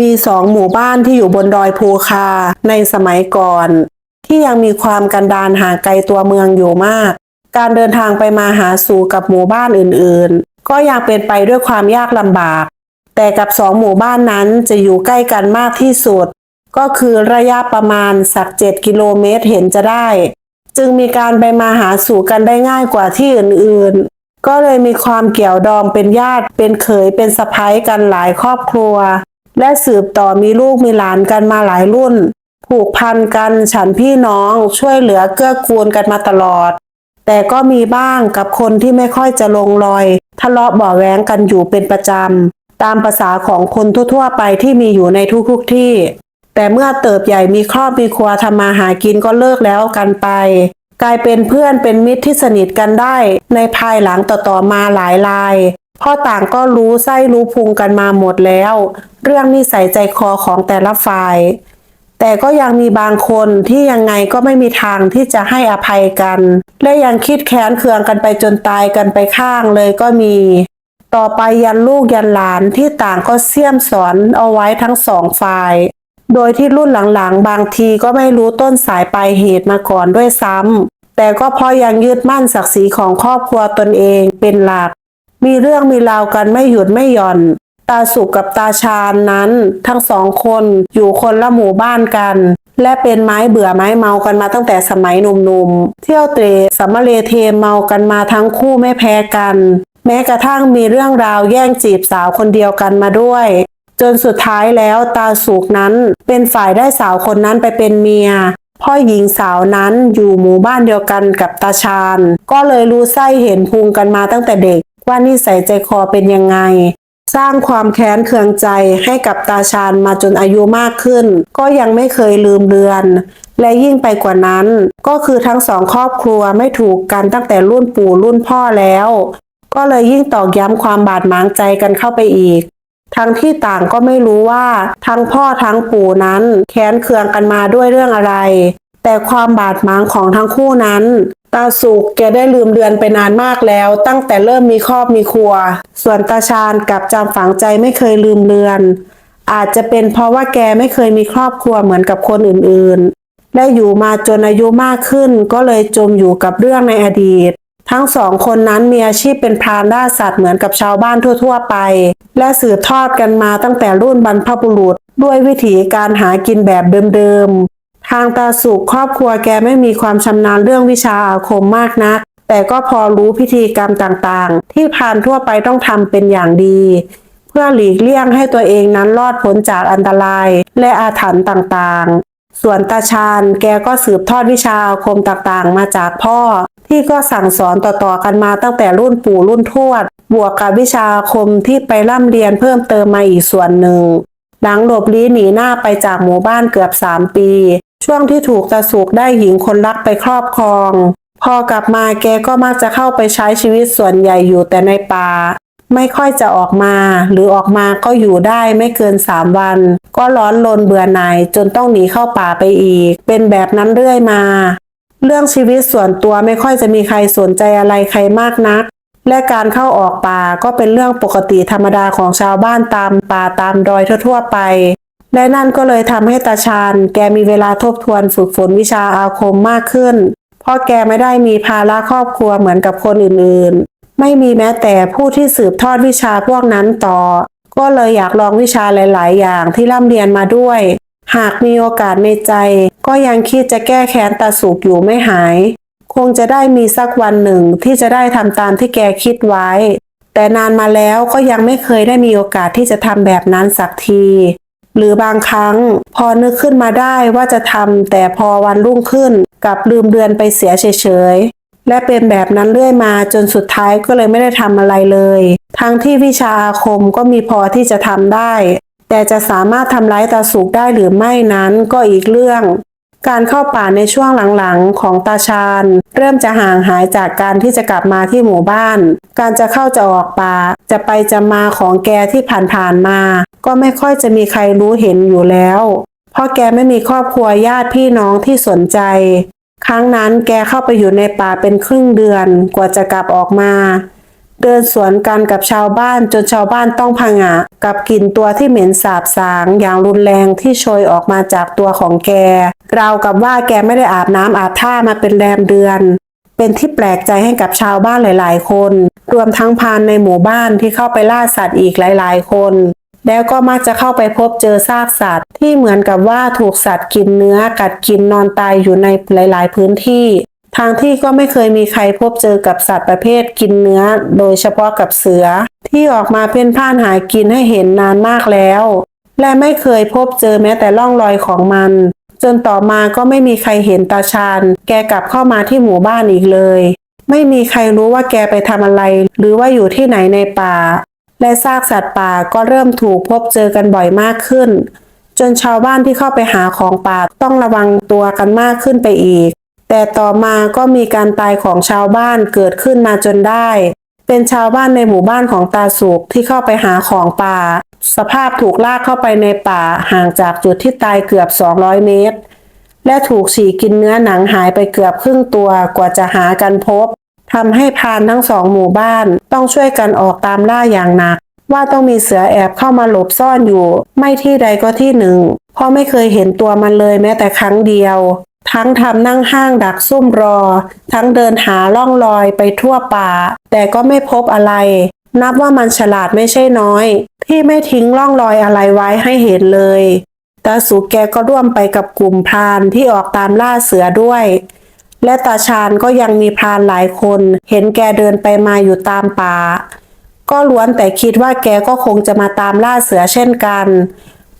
มีสองหมู่บ้านที่อยู่บนดอยภูคาในสมัยก่อน ที่ยังมีความกันดารห่างไกลตัวเมืองอยู่มาก การเดินทางไปมาหาสู่กับหมู่บ้านอื่นๆ ก็ยังเป็นไปด้วยความยากลำบาก แต่กับสองหมู่บ้านนั้นจะอยู่ใกล้กันมากที่สุด ก็คือระยะประมาณสักเจ็ดกิโลเมตรเห็นจะได้ จึงมีการไปมาหาสู่กันได้ง่ายกว่าที่อื่นๆ ก็เลยมีความเกี่ยวดองเป็นญาติเป็นเขยเป็นสะพ้ยกันหลายครอบครัว และสืบต่อมีลูกมีหลานกันมาหลายรุ่น ผูกพันกันฉันพี่น้องช่วยเหลือเกื้อกูลกันมาตลอด แต่ก็มีบ้างกับคนที่ไม่ค่อยจะลงรอยทะเลาะเบาะแว้งกันอยู่เป็นประจำ ตามภาษาของคนทั่วๆไปที่มีอยู่ในทุกๆที่ แต่เมื่อเติบใหญ่มีครอบมีครัวทำมาหากินก็เลิกแล้วกันไป กลายเป็นเพื่อนเป็นมิตรที่สนิทกันได้ในภายหลังต่อๆมาหลายราย พ่อต่างก็รู้ไส้รู้พุงกันมาหมดแล้ว เรื่องนิสัยใจคอของแต่ละฝ่าย แต่ก็ยังมีบางคนที่ยังไงก็ไม่มีทางที่จะให้อภัยกัน และยังคิดแค้นเคืองกันไปจนตายกันไปข้างเลยก็มี ต่อไปยันลูกยันหลานที่ต่างก็เสี่ยมสอนเอาไว้ทั้งสองฝ่าย โดยที่รุ่นหลังๆ บางทีก็ไม่รู้ต้นสายปลายเหตุมาก่อนด้วยซ้ำแต่ก็เพราะยังยึดมั่นศักดิ์ศรีของครอบครัวตนเองเป็นหลัก มีเรื่องมีราวกันไม่หยุดไม่หย่อน ตาสุกกับตาชาญนั้น ทั้งสองคนอยู่คนละหมู่บ้านกัน และเป็นไม้เบื่อไม้เมากันมาตั้งแต่สมัยหนุ่มๆ เที่ยวเตะสัมาเลเทเมากันมาทั้งคู่ไม่แพ้กัน แม้กระทั่งมีเรื่องราวแย่งจีบสาวคนเดียวกันมาด้วย จนสุดท้ายแล้วตาสุกนั้นเป็นฝ่ายได้สาวคนนั้นไปเป็นเมียพ่อหญิงสาวนั้นอยู่หมู่บ้านเดียวกันกับตาชาญก็เลยรู้ไส้เห็นพุงกันมาตั้งแต่เด็ก ว่านิสัยใจคอเป็นยังไง สร้างความแค้นเคืองใจให้กับตาชาญมาจนอายุมากขึ้น ก็ยังไม่เคยลืมเลือน และยิ่งไปกว่านั้น ก็คือทั้งสองครอบครัวไม่ถูกกันตั้งแต่รุ่นปู่รุ่นพ่อแล้ว ก็เลยยิ่งตอกย้ำความบาดหมางใจกันเข้าไปอีกทั้งที่ต่างก็ไม่รู้ว่าทั้งพ่อทั้งปู่นั้นแค้นเคืองกันมาด้วยเรื่องอะไร แต่ความบาดหมางของทั้งคู่นั้น ตาสุกแกได้ลืมเดือนไปนานมากแล้ว ตั้งแต่เริ่มมีครอบมีครัว ส่วนตาชาญกลับจำฝังใจไม่เคยลืมเลือน อาจจะเป็นเพราะว่าแกไม่เคยมีครอบครัวเหมือนกับคนอื่นๆ และอยู่มาจนอายุมากขึ้น ก็เลยจมอยู่กับเรื่องในอดีต ทั้งสองคนนั้นมีอาชีพเป็นพรานล่าสัตว์เหมือนกับชาวบ้านทั่ว ๆ ไป และสืบทอดกันมาตั้งแต่รุ่นบรรพบุรุษ ด้วยวิถีการหากินแบบเดิมๆ ทางตาสุกครอบครัวแกไม่มีความชำนาญเรื่องวิชาอาคมมากนัก แต่ก็พอรู้พิธีกรรมต่างๆ ที่พานทั่วไปต้องทำเป็นอย่างดี เพื่อหลีกเลี่ยงให้ตัวเองนั้นรอดพ้นจากอันตรายและอาถรรพ์ต่างๆ ส่วนตาชาญแกก็สืบทอดวิชาอาคมต่างๆ มาจากพ่อ ที่ก็สั่งสอนต่อๆกันมาตั้งแต่รุ่นปู่รุ่นทวด บวกกับวิชาอาคมที่ไปร่ำเรียนเพิ่มเติมมาอีกส่วนหนึ่งหลังหลบลี้หนีหน้าไปจากหมู่บ้านเกือบสามปี ช่วงที่ถูกตาสุกได้หญิงคนรักไปครอบครอง พอกลับมาแกก็มักจะเข้าไปใช้ชีวิตส่วนใหญ่อยู่แต่ในป่า ไม่ค่อยจะออกมา หรือออกมาก็อยู่ได้ไม่เกินสามวัน ก็ร้อนลนเบื่อหน่ายจนต้องหนีเข้าป่าไปอีก เป็นแบบนั้นเรื่อยมา เรื่องชีวิตส่วนตัวไม่ค่อยจะมีใครสนใจอะไรใครมากนัก และการเข้าออกป่าก็เป็นเรื่องปกติธรรมดาของชาวบ้านตามป่าตามดอยทั่ว ๆ ไป และนั่นก็เลยทำให้ตาชาญ แกมีเวลาทบทวนฝึกฝนวิชาอาคมมากขึ้น เพราะแกไม่ได้มีภาระครอบครัวเหมือนกับคนอื่นๆ ไม่มีแม้แต่ผู้ที่สืบทอดวิชาพวกนั้นต่อ ก็เลยอยากลองวิชาหลาย ๆ อย่างที่ร่ำเรียนมาด้วย หากมีโอกาสในใจ ก็ยังคิดจะแก้แค้นตาสุกอยู่ไม่หาย คงจะได้มีสักวันหนึ่งที่จะได้ทำตามที่แกคิดไว้ แต่นานมาแล้วก็ยังไม่เคยได้มีโอกาสที่จะทำแบบนั้นสักที หรือบางครั้ง พอนึกขึ้นมาได้ว่าจะทำแต่พอวันรุ่งขึ้นกลับลืมเดือนไปเสียเฉยๆ และเป็นแบบนั้นเรื่อยมาจนสุดท้ายก็เลยไม่ได้ทำอะไรเลย ทั้งที่วิชาอาคมก็มีพอที่จะทำได้ แต่จะสามารถทำร้ายตาสุกได้หรือไม่นั้นก็อีกเรื่อง การเข้าป่าในช่วงหลังๆ ของตาชาญ เริ่มจะห่างหายจากการที่จะกลับมาที่หมู่บ้าน การจะเข้าจะออกป่า จะไปจะมาของแกที่ผ่านๆมา ก็ไม่ค่อยจะมีใครรู้เห็นอยู่แล้ว เพราะแกไม่มีครอบครัวญาติพี่น้องที่สนใจ ครั้งนั้นแกเข้าไปอยู่ในป่าเป็นครึ่งเดือนกว่าจะกลับออกมา เดินสวนกันกับชาวบ้านจนชาวบ้านต้องผงะกับกลิ่นตัวที่เหม็นสาบสางอย่างรุนแรงที่โชยออกมาจากตัวของแกราวกับว่าแกไม่ได้อาบน้ำอาบท่ามาเป็นแรมเดือน เป็นที่แปลกใจให้กับชาวบ้านหลาย ๆ คน รวมทั้งพานในหมู่บ้านที่เข้าไปล่าสัตว์อีกหลาย ๆ คนแล้วก็มักจะเข้าไปพบเจอซากสัตว์ ที่เหมือนกับว่าถูกสัตว์กินเนื้อกัดกินนอนตายอยู่ในหลาย ๆ พื้นที่ ทางที่ก็ไม่เคยมีใครพบเจอกับสัตว์ประเภทกินเนื้อ โดยเฉพาะกับเสือ ที่ออกมาเป็นพ่านหากินให้เห็นนานมากแล้ว และไม่เคยพบเจอแม้แต่ร่องรอยของมัน จนต่อมาก็ไม่มีใครเห็นตาชาญแกกลับเข้ามาที่หมู่บ้านอีกเลย ไม่มีใครรู้ว่าแกไปทำอะไร หรือว่าอยู่ที่ไหนในป่า และซากสัตว์ป่าก็เริ่มถูกพบเจอกันบ่อยมากขึ้น จนชาวบ้านที่เข้าไปหาของป่าต้องระวังตัวกันมากขึ้นไปอีก แต่ต่อมาก็มีการตายของชาวบ้านเกิดขึ้นมาจนได้ เป็นชาวบ้านในหมู่บ้านของตาสุกที่เข้าไปหาของป่า สภาพถูกลากเข้าไปในป่าห่างจากจุดที่ตายเกือบ 200 เมตร และถูกฉีกกินเนื้อหนังหายไปเกือบครึ่งตัวกว่าจะหากันพบทำให้พานทั้งสองหมู่บ้านต้องช่วยกันออกตามล่าอย่างหนัก ว่าต้องมีเสือแอบเข้ามาหลบซ่อนอยู่ ไม่ที่ใดก็ที่หนึ่งเพราะไม่เคยเห็นตัวมันเลยแม้แต่ครั้งเดียว ทั้งทำนั่งห้างดักซุ่มรอ ทั้งเดินหาล่องรอยไปทั่วป่า แต่ก็ไม่พบอะไร นับว่ามันฉลาดไม่ใช่น้อย ที่ไม่ทิ้งร่องรอยอะไรไว้ให้เห็นเลยตาสุแกก็ร่วมไปกับกลุ่มพรานที่ออกตามล่าเสือด้วย และตาชาญก็ยังมีพรานหลายคน เห็นแกเดินไปมาอยู่ตามป่า ก็ล้วนแต่คิดว่าแกก็คงจะมาตามล่าเสือเช่นกัน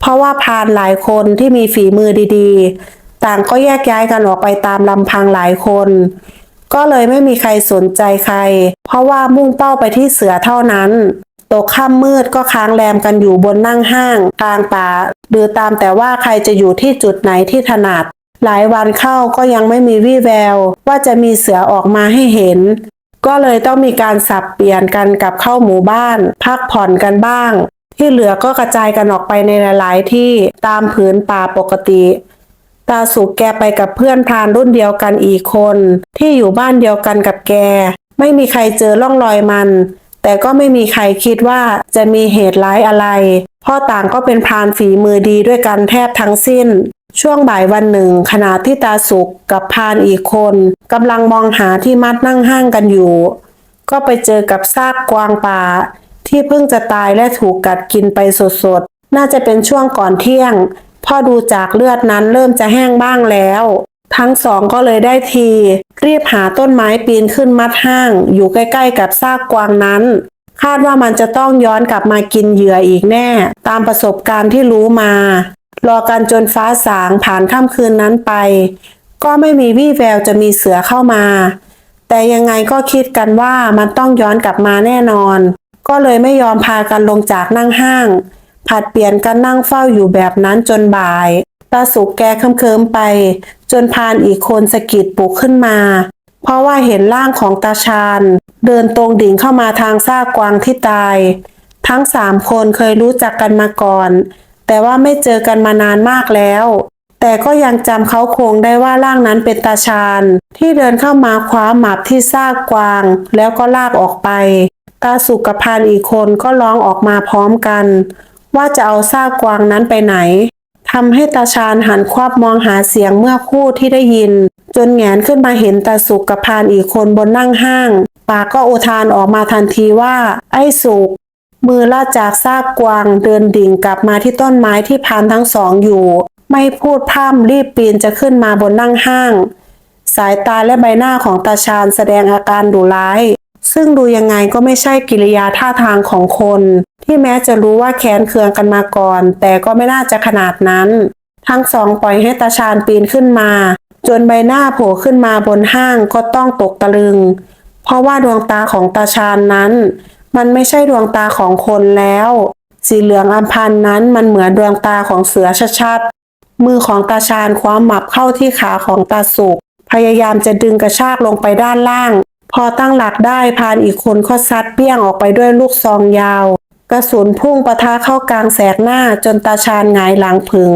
เพราะว่าพรานหลายคนที่มีฝีมือดีๆ ต่างก็แยกย้ายกันออกไปตามลำพังหลายคน ก็เลยไม่มีใครสนใจใคร เพราะว่ามุ่งเป้าไปที่เสือเท่านั้น ตกค่ำมืดก็ค้างแรมกันอยู่บนนั่งห้างกลางป่า หรือตามแต่ว่าใครจะอยู่ที่จุดไหนที่ถนัด หลายวันเข้าก็ยังไม่มีวี่แวว ว่าจะมีเสือออกมาให้เห็น ก็เลยต้องมีการสับเปลี่ยนกันกับเข้าหมู่บ้าน พักผ่อนกันบ้าง ที่เหลือก็กระจายกันออกไปในหลาย ๆ ที่ตามผืนป่าปกติ ตาสุกแกไปกับเพื่อนพรานรุ่นเดียวกันอีกคน ที่อยู่บ้านเดียวกันกับแก ไม่มีใครเจอร่องรอยมัน แต่ก็ไม่มีใครคิดว่าจะมีเหตุร้ายอะไรพราะต่างก็เป็นพรานฝีมือดีด้วยกันแทบทั้งสิ้น ช่วงบ่ายวันหนึ่ง ขณะที่ตาสุกกับพรานอีกคนกำลังมองหาที่มัดนั่งห้างกันอยู่ ก็ไปเจอกับซากกวางป่า ที่เพิ่งจะตายและถูกกัดกินไปสดๆน่าจะเป็นช่วงก่อนเที่ยง พ่อดูจากเลือดนั้นเริ่มจะแห้งบ้างแล้ว ทั้งสองก็เลยได้ทีรีบหาต้นไม้ปีนขึ้นมัดห้าง อยู่ใกล้ๆกับซากกวางนั้น คาดว่ามันจะต้องย้อนกลับมากินเหยื่ออีกแน่ ตามประสบการณ์ที่รู้มา รอกันจนฟ้าสางผ่านค่ำคืนนั้นไป ก็ไม่มีวี่แววจะมีเสือเข้ามา แต่ยังไงก็คิดกันว่ามันต้องย้อนกลับมาแน่นอน ก็เลยไม่ยอมพากันลงจากนั่งห้าง ผัดเปลี่ยนกันนั่งเฝ้าอยู่แบบนั้นจนบ่าย ตาสุกแกเคิมๆไป จนพานอีกคนสะกิดปลุกขึ้นมา เพราะว่าเห็นร่างของตาชาญเดินตรงดิ่งเข้ามาทางซากกวางที่ตาย ทั้งสามคนเคยรู้จักกันมาก่อน แต่ว่าไม่เจอกันมานานมากแล้ว แต่ก็ยังจำเขาโครงได้ว่าร่างนั้นเป็นตาชาญที่เดินเข้ามาคว้าหมับที่ซากกวาง แล้วก็ลากออกไป ตาสุกกับพานอีกคนก็ร้องออกมาพร้อมกัน ว่าจะเอาซากกวางนั้นไปไหนทำให้ตาชาญหันควับมองหาเสียงเมื่อคู่ที่ได้ยิน จนแงนขึ้นมาเห็นตาสุกกับพานอีกคนบนนั่งห้าง ปากก็โอทานออกมาทันทีว่า ไอ้สุกมือลาดจากซากกวางเดินดิ่งกลับมาที่ต้นไม้ที่พานทั้งสองอยู่ ไม่พูดพร่ำรีบปีนจะขึ้นมาบนนั่งห้าง สายตาและใบหน้าของตาชาญแสดงอาการดุร้าย ซึ่งดูยังไงก็ไม่ใช่กิริยาท่าทางของคน ที่แม้จะรู้ว่าแค้นเคืองกันมาก่อน แต่ก็ไม่น่าจะขนาดนั้น ทั้งสองปล่อยให้ตาชาญปีนขึ้นมา จนใบหน้าโผล่ขึ้นมาบนห้างก็ต้องตกตะลึง เพราะว่าดวงตาของตาชาญนั้น มันไม่ใช่ดวงตาของคนแล้ว สีเหลืองอัมพันนั้นมันเหมือนดวงตาของเสือชัดๆมือของตาชาญคว้าหมับเข้าที่ขาของตาสุกพยายามจะดึงกระชากลงไปด้านล่าง พอตั้งหลักได้พานอีกคนก็ซัดเปี้ยงออกไปด้วยลูกซองยาว กระสุนพุ่งปะทะเข้ากลางแสกหน้าจนตาชาญหงายหลังผึง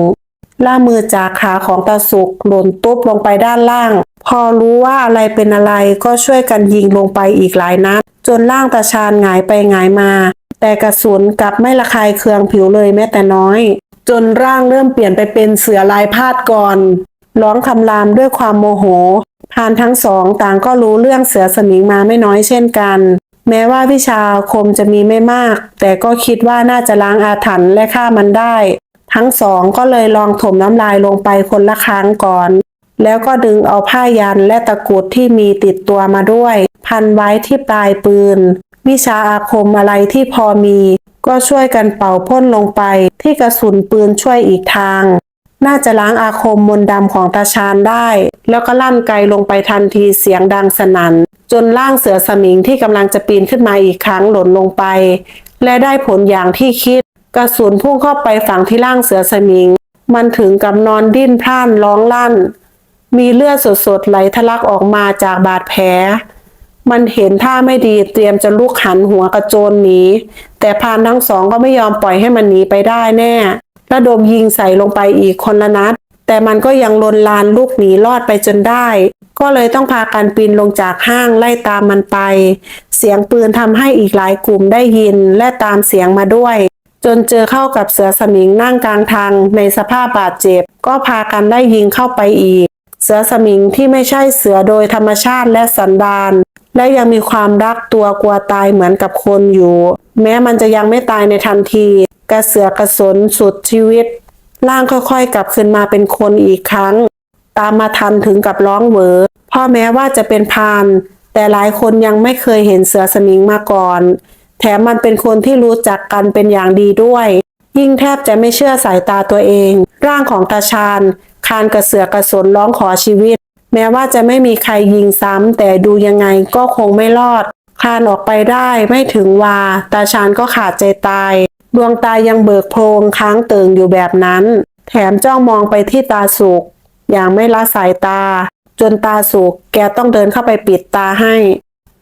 ล่ามือจากขาของตาสุกหล่นตุ๊บลงไปด้านล่าง พอรู้ว่าอะไรเป็นอะไรก็ช่วยกันยิงลงไปอีกหลายนัด จนร่างตาชาญหงายไปหงายมา แต่กระสุนกลับไม่ระคายเคืองผิวเลยแม้แต่น้อย จนร่างเริ่มเปลี่ยนไปเป็นเสือลายพาดก่อนร้องคำรามด้วยความโมโห พรานทั้งสองต่างก็รู้เรื่องเสือสมิงมาไม่น้อยเช่นกัน แม้ว่าวิชาอาคมจะมีไม่มาก แต่ก็คิดว่าน่าจะล้างอาถรรพ์และฆ่ามันได้ ทั้งสองก็เลยลองถมน้ำลายลงไปคนละครั้งก่อน แล้วก็ดึงเอาผ้ายันและตะกรุดที่มีติดตัวมาด้วย พันไว้ที่ปลายปืน วิชาอาคมอะไรที่พอมี ก็ช่วยกันเป่าพ่นลงไปที่กระสุนปืนช่วยอีกทาง น่าจะล้างอาคมมนต์ดำของตาชาญได้ แล้วก็ลั่นไกลลงไปทันทีเสียงดังสนั่นจนร่างเสือสมิงที่กำลังจะปีนขึ้นมาอีกครั้งหล่นลงไป และได้ผลอย่างที่คิด กระสุนพุ่งเข้าไปฝังที่ร่างเสือสมิง มันถึงกับนอนดิ้นพล่านร้องลั่น มีเลือดสดๆไหลทะลักออกมาจากบาดแผล มันเห็นท่าไม่ดีเตรียมจะลุกหันหัวกระโจนหนีแต่พานทั้งสองก็ไม่ยอมปล่อยให้มันหนีไปได้แน่ ระดมยิงใส่ลงไปอีกคนละนัด แต่มันก็ยังลนลานลูกหนีรอดไปจนได้ ก็เลยต้องพากันปีนลงจากห้างไล่ตามมันไป เสียงปืนทำให้อีกหลายกลุ่มได้ยินและตามเสียงมาด้วย จนเจอเข้ากับเสือสมิงนั่งกลางทางในสภาพบาดเจ็บ ก็พากันได้ยิงเข้าไปอีก เสือสมิงที่ไม่ใช่เสือโดยธรรมชาติและสันดานและยังมีความรักตัวกลัวตายเหมือนกับคนอยู่ แม้มันจะยังไม่ตายในทันที กระเสือกกระสนสุดชีวิต ร่างค่อยๆ กลับคืนมาเป็นคนอีกครั้ง ตามมาทันถึงกับร้องเหวอพ่อแม้ว่าจะเป็นพาน แต่หลายคนยังไม่เคยเห็นเสือสมิงมาก่อน แถมมันเป็นคนที่รู้จักกันเป็นอย่างดีด้วย ยิ่งแทบจะไม่เชื่อสายตาตัวเอง ร่างของตาชาญคานกระเสือกกระสนร้องขอชีวิต แม้ว่าจะไม่มีใครยิงซ้ำแต่ดูยังไงก็คงไม่รอด คลานออกไปได้ไม่ถึงวา ตาชาญก็ขาดใจตาย ดวงตายังเบิกโพรงค้างเติงอยู่แบบนั้น แถมจ้องมองไปที่ตาสุก อย่างไม่ละสายตา จนตาสุกแกต้องเดินเข้าไปปิดตาให้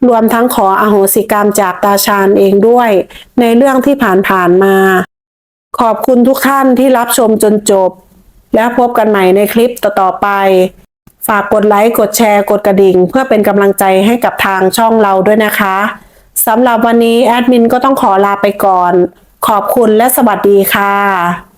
รวมทั้งขออโหสิกรรมจากตาชาญเองด้วย ในเรื่องที่ผ่านๆมา ขอบคุณทุกท่านที่รับชมจนจบ แล้วพบกันใหม่ในคลิปต่อๆไป ฝากกดไลค์ กดแชร์ กดกระดิ่ง เพื่อเป็นกำลังใจให้กับทางช่องเราด้วยนะคะสำหรับวันนี้แอดมินก็ต้องขอลาไปก่อน ขอบคุณและสวัสดีค่ะ